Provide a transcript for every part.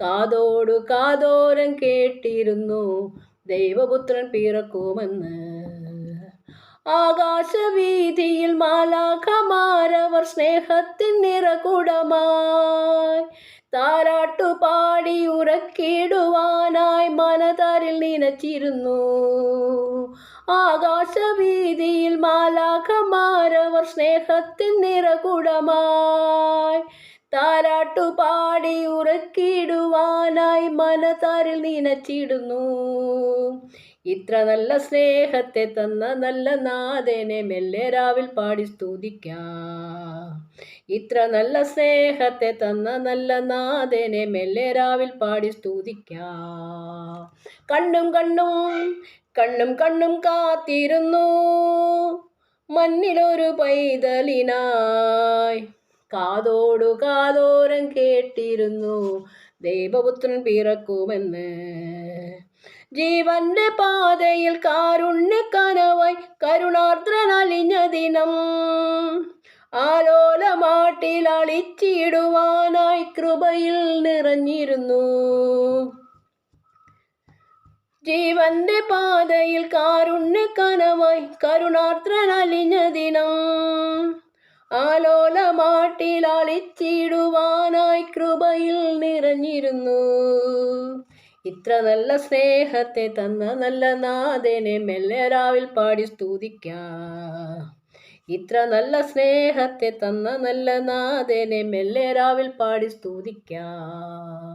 കാതോടു കാതോരം കേട്ടിരുന്നു ദൈവപുത്രൻ പിറക്കുമെന്ന്. ആകാശവീതിയിൽ മാലാഖമാരവർ സ്നേഹത്തിൻ നിറകുടമായി താരാട്ടുപാടി ഉറക്കിടുവാനായി മനതരിൽ നനച്ചിരുന്നു. ആകാശവീതിയിൽ മാലാഖമാരവർ സ്നേഹത്തിൻ നിറകുടമായി താരാട്ടുപാടി ഉറക്കിയിടുവാനായി മനതാരിൽ നിനച്ചിടുന്നു. ഇത്ര നല്ല സ്നേഹത്തെ തന്ന നല്ല നാഥനെ മെല്ലെ രാവിൽ പാടി സ്തുതിക്കാം. ഇത്ര നല്ല സ്നേഹത്തെ തന്ന നല്ല നാഥനെ മെല്ലെ രാവിൽ പാടി സ്തുതിക്കാം. കണ്ണും കണ്ണും കണ്ണും കണ്ണും കാത്തിരുന്നു. മണ്ണിലൊരു പൈതലിനായി കാതോടു കാതോരം കേട്ടിരുന്നു. ദൈവപുത്രൻ പിറക്കുമെന്ന്. ജീവന്റെ പാതയിൽ കാരുണ്യ കനവായി കരുണാർദ്രനലിഞ്ഞ ദിനം. ആലോലമാട്ടിൽ അളിച്ചിടുവാനായി കൃപയിൽ നിറഞ്ഞിരുന്നു. ജീവന്റെ പാതയിൽ കാരുണ്യ കനവായി കരുണാർദ്രനലിഞ്ഞ ദിനം. ആലോലമാട്ടിൽ അളിച്ചിടുവാനായി കൃപയിൽ നിറഞ്ഞിരുന്നു. ഇത്ര നല്ല സ്നേഹത്തെ തന്ന നല്ല നാഥനെ മെല്ലെ രാവിൽ പാടി സ്തുതിക്കാം. ഇത്ര നല്ല സ്നേഹത്തെ തന്ന നല്ല നാഥനെ മെല്ലെ രാവിൽ പാടി സ്തുതിക്കാം.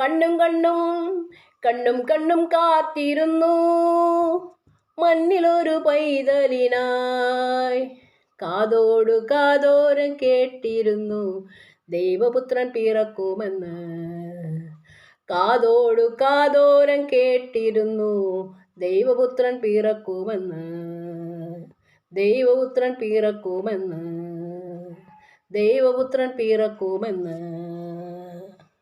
കണ്ണും കണ്ണും കണ്ണും കണ്ണും കാത്തിരുന്നു. മണ്ണിലൊരു പൈതലിനായി കാതോടു കാതോരം കേട്ടിരുന്നു. ദൈവപുത്രൻ പിറക്കുമെന്ന്. കാതോടു കാതോരം കേട്ടിരുന്നു. ദൈവപുത്രൻ പിറക്കുമെന്ന്. ദൈവപുത്രൻ പിറക്കുമെന്ന്. ദൈവപുത്രൻ പിറക്കുമെന്ന്.